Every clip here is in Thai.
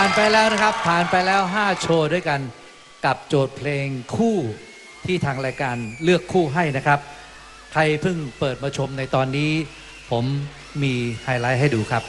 านไปแล้วนะครับ ผ่านไปแล้ว 5 โชว์ด้วยกันกับโจทย์เพลงคู่ที่ทางรายการเลือกคู่ให้นะครับ ใครเพิ่งเปิดมาชมในตอนนี้ ผมมีไฮไลท์ให้ดูครับ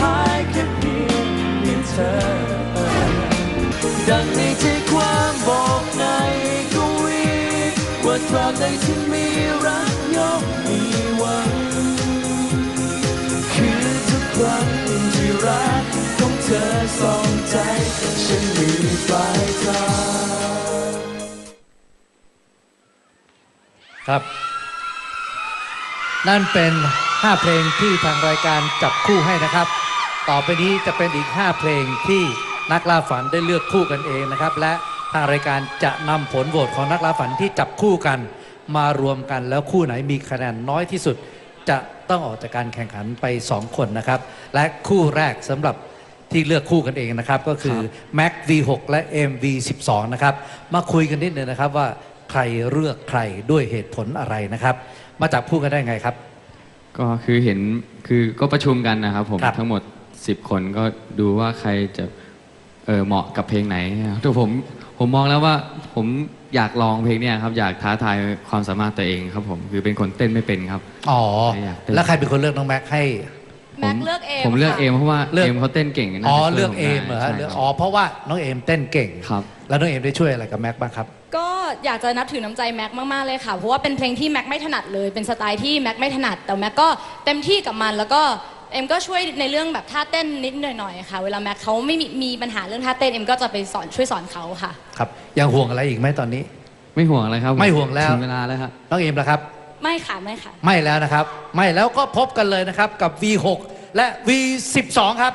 ท้ายแค่เพียงมีเธอ ดังในใจความบอกในกวีว่าตราบใดที่มีรักย่อมมีหวัง คือทุกครั้งที่รักของเธอสองใจ ฉันมีปลายทางครับนั่นเป็น 5 เพลงที่ทางรายการจับคู่ให้นะครับ ต่อไปนี้จะเป็นอีก 5 เพลงที่นักล่าฝันได้เลือกคู่กันเองนะครับ และทางรายการจะนำผลโหวตของนักล่าฝันที่จับคู่กัน มารวมกันแล้วคู่ไหนมีคะแนนน้อยที่สุด จะต้องออกจากการแข่งขันไป 2 คนนะครับ และคู่แรกสำหรับที่เลือกคู่กันเองนะครับ ก็คือ Mac V6 และ MV12 นะครับ มาคุยกันนิดนึงนะครับว่าใครเลือกใครด้วยเหตุผลอะไรนะครับ มาจับคู่กันได้ไงครับ ก็คือเห็นคือก็ประชุมกันนะครับผมครับ ทั้งหมด 10คนก็ดูว่าใครจะเออเหมาะกับเพลงไหนตัวผมผมมองแล้วว่าผมอยากลองเพลงเนี้ยครับอยากท้าทายความสามารถตัวเองครับผมคือเป็นคนเต้นไม่เป็นครับอ๋อไม่อยากเต้นแล้วใครเป็นคนเลือกน้องแม็กให้แม็กเลือกเองผมเลือกค่ะเอมเพราะว่าเลือกเอมเขาเต้นเก่งน่าอ๋อจะช่วยเลือกผมเอได้มเหรอฮะใช่เลือกครับอ๋อเพราะว่าน้องเอมเต้นเก่งครับแล้วน้องเอมได้ช่วยอะไรกับแม็กบ้างครับก็อยากจะนับถือน้ำใจแม็กมากๆเลยค่ะเพราะว่าเป็นเพลงที่แม็กไม่ถนัดเลยเป็นสไตล์ที่แม็กไม่ถนัดแต่แม็กก็เต็มที่กับมันแล้วก็ เอ็มก็ช่วยในเรื่องแบบท่าเต้นนิดหน่อยๆค่ะ เวลาแม็กเขาไม่มีมีปัญหาเรื่องท่าเต้นเอ็มก็จะไปสอนช่วยสอนเขาค่ะ ครับยังห่วงอะไรอีกไหมตอนนี้ ไม่ห่วงอะไรครับผไม่ห่วงแล้ว ถึงเวลาแล้วครับน้องเอมล่ะครับ ไม่ค่ะไม่ค่ะ ไม่แล้วนะครับ ไม่แล้วก็พบกันเลยนะครับกับ V6 และ V12 ครับ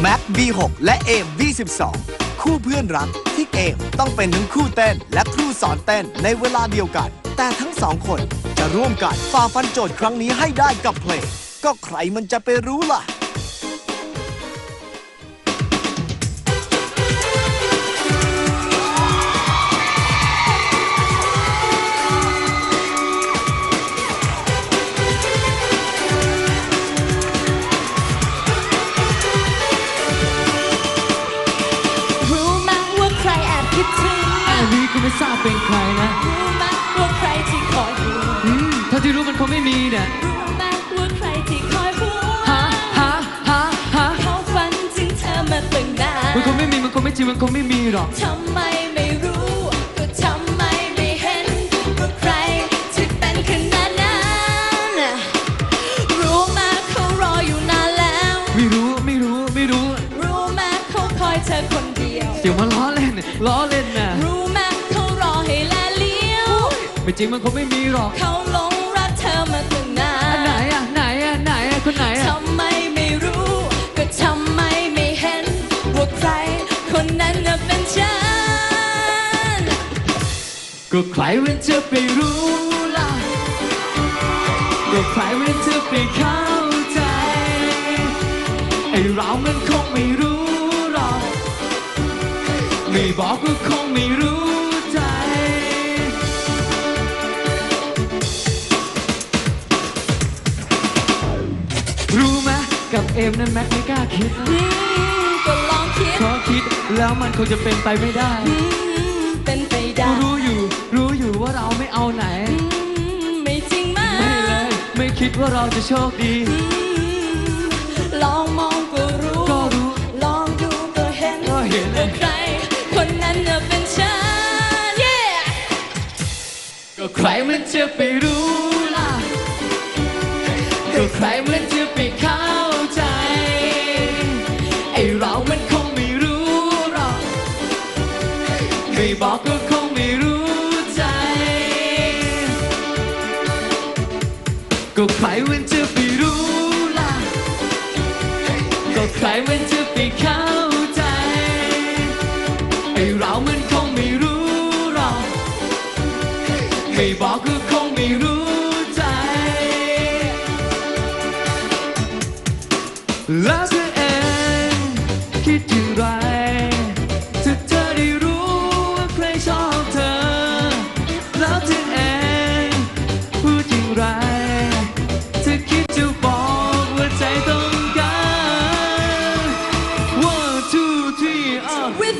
แม็ก B6 และเอม B12 คู่เพื่อนรักที่เอมต้องเป็นทั้งคู่เต้นและครูสอนเต้นในเวลาเดียวกัน แต่ทั้งสองคนจะร่วมกันฝ่าฟันโจทย์ครั้งนี้ให้ได้กับเพลง ก็ใครมันจะไปรู้ล่ะ รู้ไหมว่าใครแอบคิดถึง อันนี้ก็ไม่ทราบเป็นใครนะ รู้ไหม มันคงไม่มี มันคงไม่จริง มันคงไม่มีหรอก ทำไมไม่รู้ ก็ทำไมไม่เห็นว่าใครที่เป็นขนาดนั้นรู้ไหมเขารออยู่นานแล้ว ไม่รู้ ไม่รู้ ไม่รู้ รู้ไหมเขาคอยเธอคนเดียว เดี๋ยวมาล้อเล่น ล้อเล่นน่ะรู้ไหมเขารอให้แลเลี้ยว ไม่จริง มันคงไม่มีหรอก เขาหลง ก็ใครมันจะไปรู้ล่ะ ก็ใครมันจะไปเข้าใจ ไอเรามันคงไม่รู้หรอก ไม่บอกก็คงไม่รู้ใจ รู้ไหมกับเอมนั้นแม็กไม่กล้าคิดนะอืมก็ลองคิดเพราะคิดแล้วมันคงจะเป็นไปไม่ได้ อืม เป็นไปได้ รู้อยู่ รู้อยู่ว่าเราไม่เอาไหนอืมไม่จริงมั้ไม่เลยยไม่คิดว่าเราจะโชคดีลองมองก็รู้ ก็รู้ ลองดูก็เห็นก็เห็น ว่าใคร คนนั้นน่ะเป็นฉัน yeah! ก็ใครมันจะไปรู้ล่ะ ก็ใครมันจะ ไม่รู้ใจ ก็ใครมันจะไปรู้ล่ะ ก็ใครมันจะไปเข้าใจไอเรามันคงไม่รู้หรอกไม่บอกก็คงไม่รู้ใจแล้วเธอเองคิดอย่างไร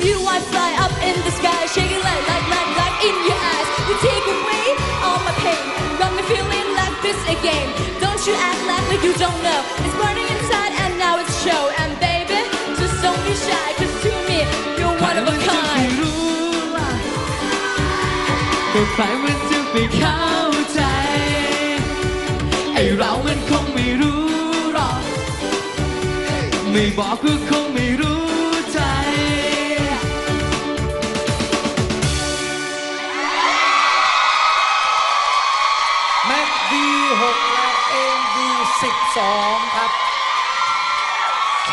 you I fly up in the sky Shaking like, like, like, like in your eyes You take away all my pain Got me feeling like this again Don't you act like, like you don't know It's burning inside and now it's show And baby, just don't be shy Cause to me, you're ใคร one of มั a นจะไป kind รู้ล่ะก็ใครมันจะไปเข้าใจ ไอเรามันคงไม่รู้หรอก ไม่บอกก็คง ง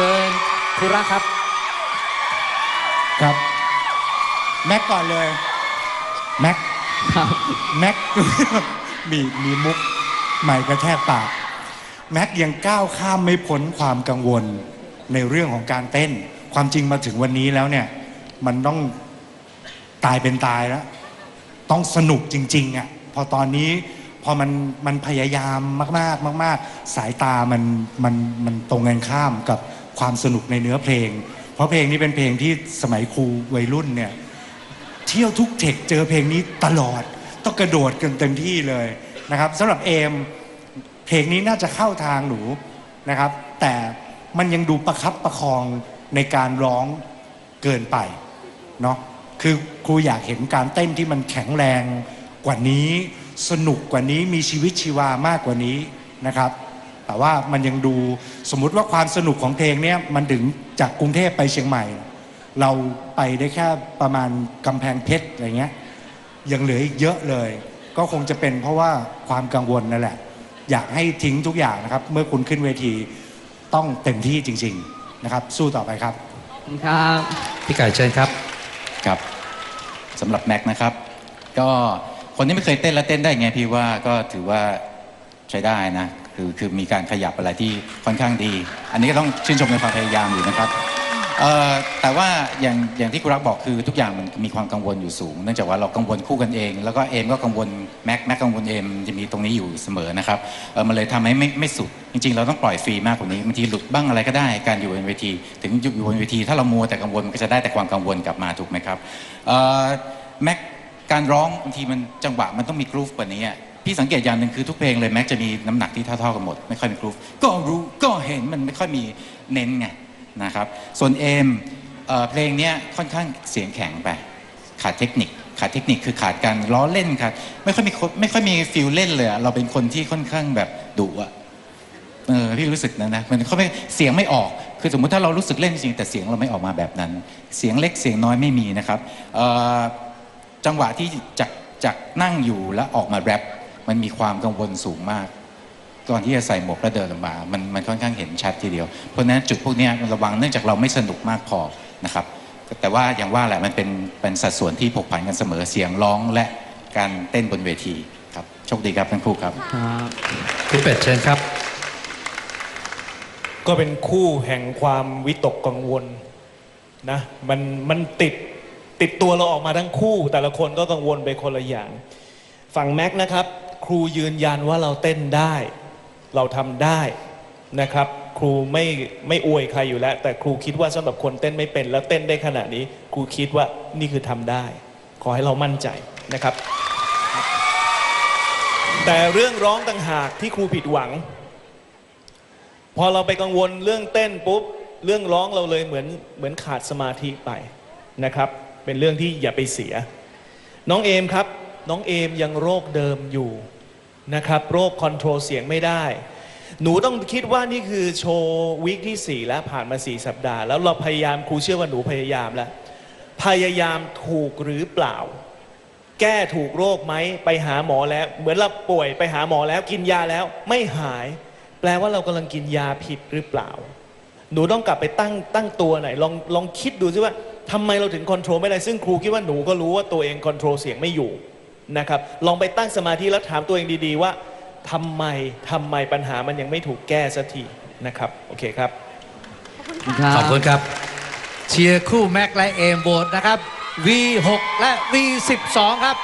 เชิญคุระครับ ครับ แม็กก่อนเลย แม็กครับ แม็ก มีมีมุกใหม่กระแทกปาก แม็กยังก้าวข้ามไม่พ้นความกังวลในเรื่องของการเต้น ความจริงมาถึงวันนี้แล้วเนี่ย มันต้องตายเป็นตายแล้ว ต้องสนุกจริงๆอะ พอตอนนี้พอมันมันพยายามมาก ๆ มาก ๆ สายตามันมันมันตรงกันข้ามกับ ความสนุกในเนื้อเพลง เพราะเพลงนี้เป็นเพลงที่สมัยครูวัยรุ่นเนี่ยเที่ยวทุกเทคเจอเพลงนี้ตลอด ต้องกระโดดกันเต็มที่เลยนะครับสำหรับเอมเพลงนี้น่าจะเข้าทางหนูนะครับ แต่มันยังดูประคับประคองในการร้องเกินไปเนาะคือครูอยากเห็นการเต้นที่มันแข็งแรงกว่านี้ สนุกกว่านี้มีชีวิตชีวามากกว่านี้นะครับ แต่ว่ามันยังดูสมมุติว่าความสนุกของเพลงเนี้ยมันถึงจากกรุงเทพไปเชียงใหม่ เราไปได้แค่ประมาณกำแพงเพชรอะไรเงี้ยยังเหลืออีกเยอะเลย ก็คงจะเป็นเพราะว่าความกังวลนั่นแหละ อยากให้ทิ้งทุกอย่างนะครับ เมื่อคุณขึ้นเวทีต้องเต็มที่จริง ๆนะครับ สู้ต่อไปครับครับพี่ไก่เชิญครับครับสำหรับแม็กนะครับ ก็คนที่ไม่เคยเต้นแล้วเต้นได้ไงพี่ว่าก็ถือว่าใช้ได้นะ คือคือมีการขยับอะไรที่ค่อนข้างดี อันนี้ก็ต้องชื่นชมในความพยายามอยู่นะครับแต่ว่าอย่างอย่างที่คุณรักบอกคือทุกอย่างมันมีความกังวลอยู่สูง เนื่องจากว่าเรากังวลคู่กันเอง แล้วก็เอมก็กังวลแม็กแม็กกังวลเอมจะมีตรงนี้อยู่เสมอนะครับเออมันเลยทำให้ไม่ไม่สุด จริง ๆ เราต้องปล่อยฟรีมากกว่านี้บางทีหลุดบ้างอะไรก็ได้การอยู่บนเวที ถึงอยู่บนเวที ถ้าเรามัวแต่กังวลมันก็จะได้แต่ความกังวลกลับมาถูกไหมครับแม็กการร้องบางทีมันจังหวะมันต้องมีกรูฟกว่านี้ พี่สังเกตอย่างหนึ่งคือทุกเพลงเลยแม็กจะมีน้ำหนักที่เท่าๆกันหมด ไม่ค่อยมีกรูฟก็รู้ก็เห็นมันไม่ค่อยมีเน้นไงนะครับส่วนเอมเอ่อเพลงเนี้ยค่อนข้างเสียงแข็งไป ขาดเทคนิค ขาดเทคนิคคือขาดการล้อเล่นขาดไม่ค่อยมีคนไม่ค่อยมีฟิลเล่นเลยอะเราเป็นคนที่ค่อนข้างแบบดุอะเออพี่รู้สึกนะนะมันเขาไม่เสียงไม่ออก คือสมมุติถ้าเรารู้สึกเล่นจริงแต่เสียงเราไม่ออกมาแบบนั้น เสียงเล็กเสียงน้อยไม่มีนะครับเอ่อจังหวะที่จากจากนั่งอยู่แล้วออกมาแรป มันมีความกังวลสูงมากก่อนที่จะใส่หมวกแล้วเดินออกมา มันมันค่อนข้างเห็นชัดทีเดียว เพราะฉะนั้นจุดพวกเนี้ยระวังเนื่องจากเราไม่สนุกมากพอนะครับ แต่ว่าอย่างว่าแหละมันเป็นเป็นสัดส่วนที่ผกผันกันเสมอเสียงร้องและการเต้นบนเวทีครับโชคดีครับทั้งคู่ครับครับคุณเป็ดเชิญครับ ก็เป็นคู่แห่งความวิตกกังวลนะมันมันติดติดตัวเราออกมาทั้งคู่ แต่ละคนก็กังวลไปคนละอย่าง ฝั่งแม็กนะครับ ครูยืนยันว่าเราเต้นได้ เราทำได้นะครับ ครูไม่ไม่อวยใครอยู่แล้ว แต่ครูคิดว่าสำหรับคนเต้นไม่เป็น แล้วเต้นได้ขนาดนี้ ครูคิดว่านี่คือทำได้ ขอให้เรามั่นใจนะครับ แต่เรื่องร้องต่างหากที่ครูผิดหวัง พอเราไปกังวลเรื่องเต้นปุ๊บเรื่องร้องเราเลยเหมือนเหมือนขาดสมาธิไปนะครับ เป็นเรื่องที่อย่าไปเสีย น้องเอมครับ น้องเอมยังโรคเดิมอยู่นะครับโรคคอนโทรลเสียงไม่ได้ หนูต้องคิดว่านี่คือโชว์วีคที่ 4 แล้วผ่านมา 4 สัปดาห์ แล้วเราพยายามครูเชื่อว่าหนูพยายามแล้ว พยายามถูกหรือเปล่า แก้ถูกโรคไหมไปหาหมอแล้ว เหมือนเราป่วยไปหาหมอแล้วกินยาแล้วไม่หาย แปลว่าเรากำลังกินยาผิดหรือเปล่า หนูต้องกลับไปตั้งตั้งตัวหน่อยลองลองคิดดูซิว่าทำไมเราถึงคอนโทรลไม่ได้ซึ่งครูคิดว่าหนูก็รู้ว่าตัวเองคอนโทรลเสียงไม่อยู่ นะครับลองไปตั้งสมาธิแล้วถามตัวเองดีๆว่าทำไมทำไมปัญหามันยังไม่ถูกแก้สักทีนะครับโอเคครับ ขอบคุณครับ เชียร์คู่แม็กและเอมโบดนะครับ V6 และ V12 ครับ